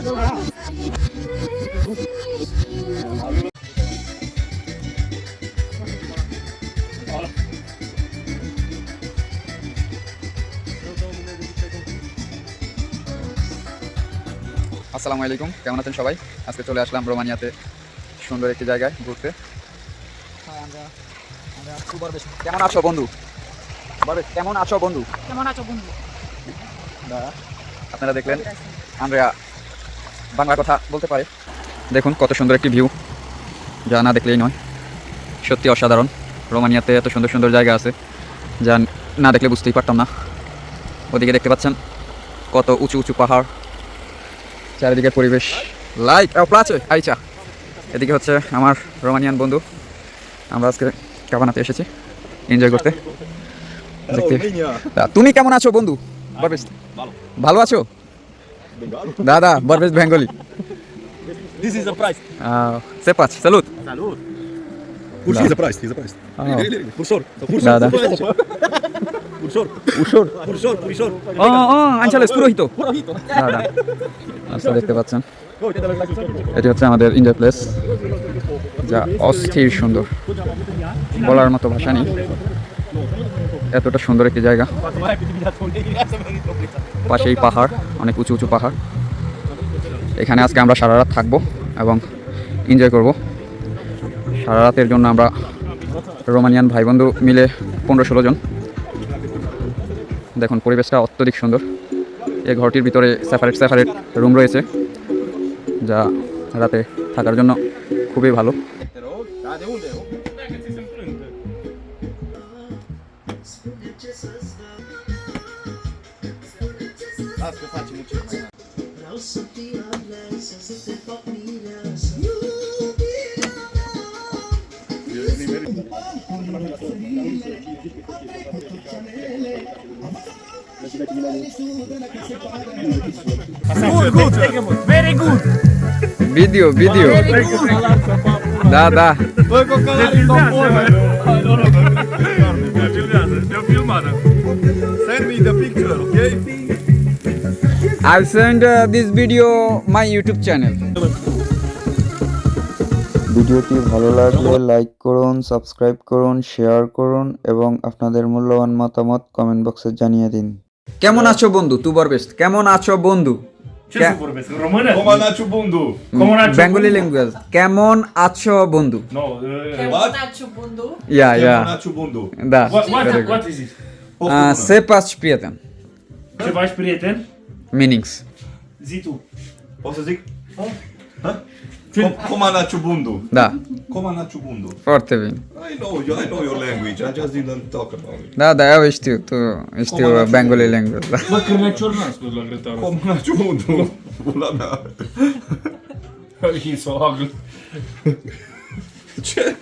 আসসালামু আলাইকুম কেমন আছেন সবাই? আজকে চলে আসলাম রোমানিয়াতে সুন্দর একটি জায়গায় ঘুরতে। কেমন আছো বন্ধু? কেমন আছো বন্ধু? কেমন আছো বন্ধু? আপনারা দেখলেন আন্দ্রেয়া বাংলা কথা বলতে পারে। দেখুন কত সুন্দর একটি ভিউ যা না দেখলেই নয়। সত্যি অসাধারণ। রোমানিয়াতে এত সুন্দর সুন্দর জায়গা আছে যা না দেখলে বুঝতেই পারতাম না। ওদিকে দেখতে পাচ্ছেন কত উঁচু উঁচু পাহাড়। চারিদিকের পরিবেশ লাইক প্লাচে আইচা। এদিকে হচ্ছে আমার রোমানিয়ান বন্ধু। আমরা আজকে কাবানাতে এসেছি এনজয় করতে। দেখতে তুমি কেমন আছো বন্ধু? ভালো আছো? Da, da, vorbesc bengali. This is a price. Uh, se pace, salut! Salut! Pur și da. price, e price. Ah. Ușor, da, da. ușor, da, da. Ușor. Ușor. Ușor, ușor. Oh, oh, am înțeles, purohito. Purohito. Da, da. Asta de te vațăm. Uite, de la Este o țeamă de India Place. যা অস্থির সুন্দর। বলার মতো ভাষা নেই। এতটা সুন্দর একটি জায়গা. পাশেই পাহাড়, অনেক উঁচু উঁচু পাহাড়। এখানে আজকে আমরা সারা রাত থাকব এবং এনজয় করব। সারা রাতের জন্য আমরা রোমানিয়ান ভাই বন্ধু মিলে পনেরো ষোলো জন। দেখুন, পরিবেশটা অত্যধিক সুন্দর। এই ঘরটির ভিতরে সেপারেট সেপারেট রুম রয়েছে, যা রাতে থাকার জন্য খুবই ভালো Te rog. Da, de unde? Las că facem un cel mai Vreau să fii alesă, să te fac mireasă Iubirea Good, good. Very good. Video video দা দা Băi, cocalarii s-au pune. Send me the picture, okay? I send uh, this video my YouTube channel. ভিডিওটি ভালো লাগলে like করুন subscribe করুন share করুন এবং আপনাদের মূল্যবান মতামত কমেন্ট বক্সে জানিয়ে দিন কেমন আছো বন্ধু তুবর বেস্ট কেমন আছো বন্ধু Ce să vorbesc? În română? Comanaciu Bundu. Cum n-ați Bengali language কেমন আছো বন্ধু No, uh, কেমন আছো বন্ধু ইয়া ইয়া Comanaciu Bundu. da what, what, very good. what is it? Uh, se pas prieten Ce faci, prieten? meanings Zi tu. Poți să zic? Com- Comanaciu Bundu. da Comanaciu Bundu. foarte bine I know, you, I know your language. I just didn't talk about it. da da eu știu tu știu uh, bengali language da. Bă, cârnăcior n-am spus la grătarul. Comanaciu Bundu. Pula mea. He's so ugly. Ce?